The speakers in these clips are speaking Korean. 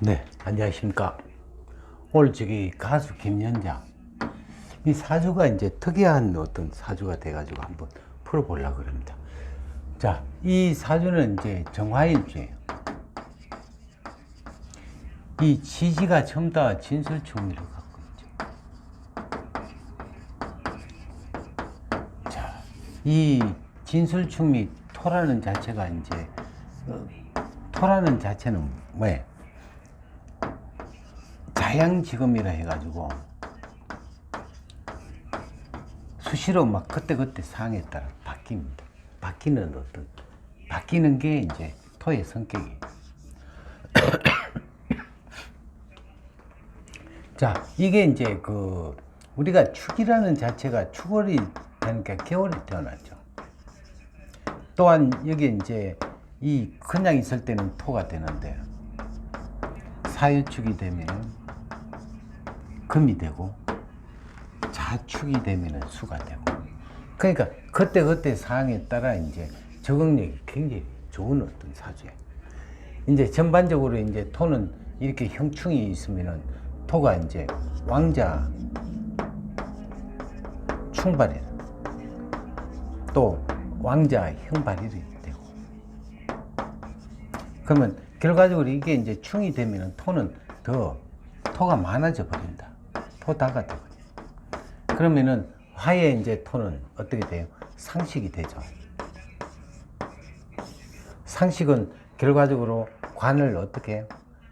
네, 안녕하십니까. 오늘 저기 가수 김연자. 이 사주가 이제 특이한 어떤 사주가 돼가지고 한번 풀어보려고 그럽니다. 자, 이 사주는 이제 정화일주예요. 이 지지가 전부 다 진술충리를 갖고 있죠. 자, 이 진술충리 토라는 자체가 이제 어, 토라는 자체는 뭐예요? 자양지금이라 해가지고 수시로 막 그때그때 상황에 따라 바뀝니다. 바뀌는 어떤 바뀌는 게 이제 토의 성격이에요. 자, 이게 이제 그 우리가 축이라는 자체가 축월이 되니까 겨울에 태어났죠. 또한 여기 이제 이 그냥 있을 때는 토가 되는데 사유축이 되면은 금이 되고 자축이 되면은 수가 되고 그러니까 그때 그때 상황에 따라 이제 적응력이 굉장히 좋은 어떤 사주예요. 이제 전반적으로 이제 토는 이렇게 형충이 있으면은 토가 이제 왕자 충발이라 또 왕자 형발이 되고 그러면 결과적으로 이게 이제 충이 되면은 토는 더 토가 많아져 버린다. 토다가 되거든요. 그러면은 화의 이제 토는 어떻게 돼요? 상식이 되죠. 상식은 결과적으로 관을 어떻게?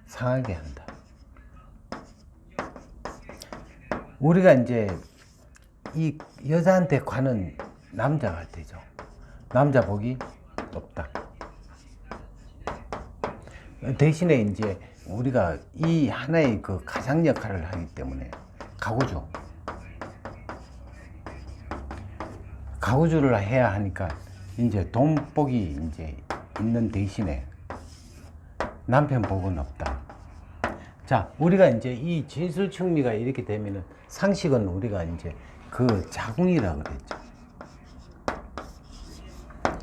상하게 한다. 우리가 이제 이 여자한테 관은 남자가 되죠. 남자 복이 높다. 대신에 이제 우리가 이 하나의 그 가장 역할을 하기 때문에 가구주. 가구주를 해야 하니까 이제 돈복이 이제 있는 대신에 남편 복은 없다. 자, 우리가 이제 이 진술충리가 이렇게 되면은 상식은 우리가 이제 그 자궁이라 그랬죠.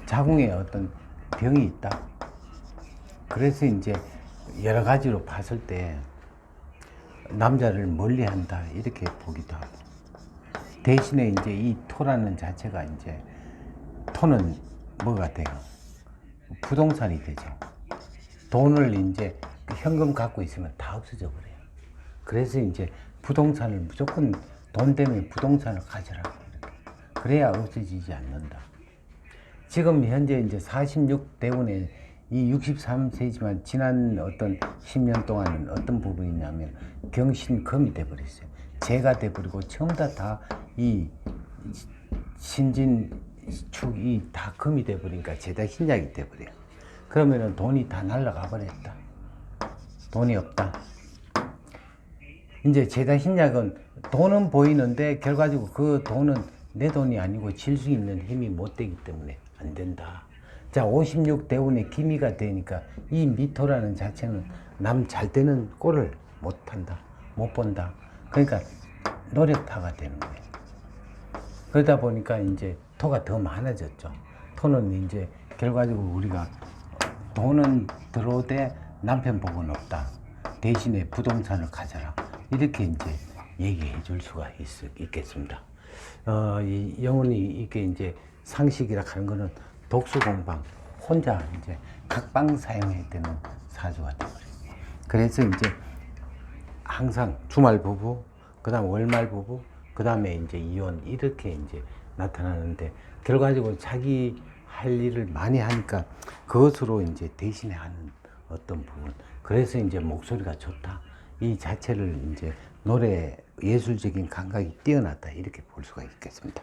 자궁에 어떤 병이 있다. 그래서 이제 여러 가지로 봤을 때 남자를 멀리 한다. 이렇게 보기도 하고. 대신에 이제 이 토라는 자체가 이제 토는 뭐가 돼요? 부동산이 되죠. 돈을 이제 현금 갖고 있으면 다 없어져 버려요. 그래서 이제 부동산을 무조건 돈 때문에 부동산을 이렇게. 그래야 없어지지 않는다. 지금 현재 이제 46대운에 이 63세지만 지난 어떤 10년 동안은 어떤 부분이 있냐면 경신금이 돼버렸어요. 재가 돼버리고 처음 다이 신진 축이 다 금이 돼버리니까 재다 신약이 돼버려요. 그러면은 돈이 다 날라가 버렸다. 돈이 없다. 이제 재다 신약은 돈은 보이는데 결과적으로 그 돈은 내 돈이 아니고 질 수 있는 힘이 못 되기 때문에 안 된다. 자, 56대운의 기미가 되니까 이 미토라는 자체는 남 잘 되는 꼴을 못 한다. 못 본다. 그러니까 노력파가 되는 거예요. 그러다 보니까 이제 토가 더 많아졌죠. 토는 이제 결과적으로 우리가 돈은 들어오되 남편 복은 없다. 대신에 부동산을 가져라. 이렇게 이제 얘기해 줄 수가 있, 있겠습니다. 어, 이 영혼이 이게 이제 상식이라 하는 거는 독수 공방 혼자 이제 각방 사용해야 되는 사주가 되버려요. 그래서 이제 항상 주말 부부, 그 다음 월말 부부, 그 다음에 이제 이혼 이렇게 이제 나타나는데 결과적으로 자기 할 일을 많이 하니까 그것으로 이제 대신에 하는 어떤 부분. 그래서 이제 목소리가 좋다. 이 자체를 이제 노래 예술적인 감각이 뛰어났다. 이렇게 볼 수가 있겠습니다.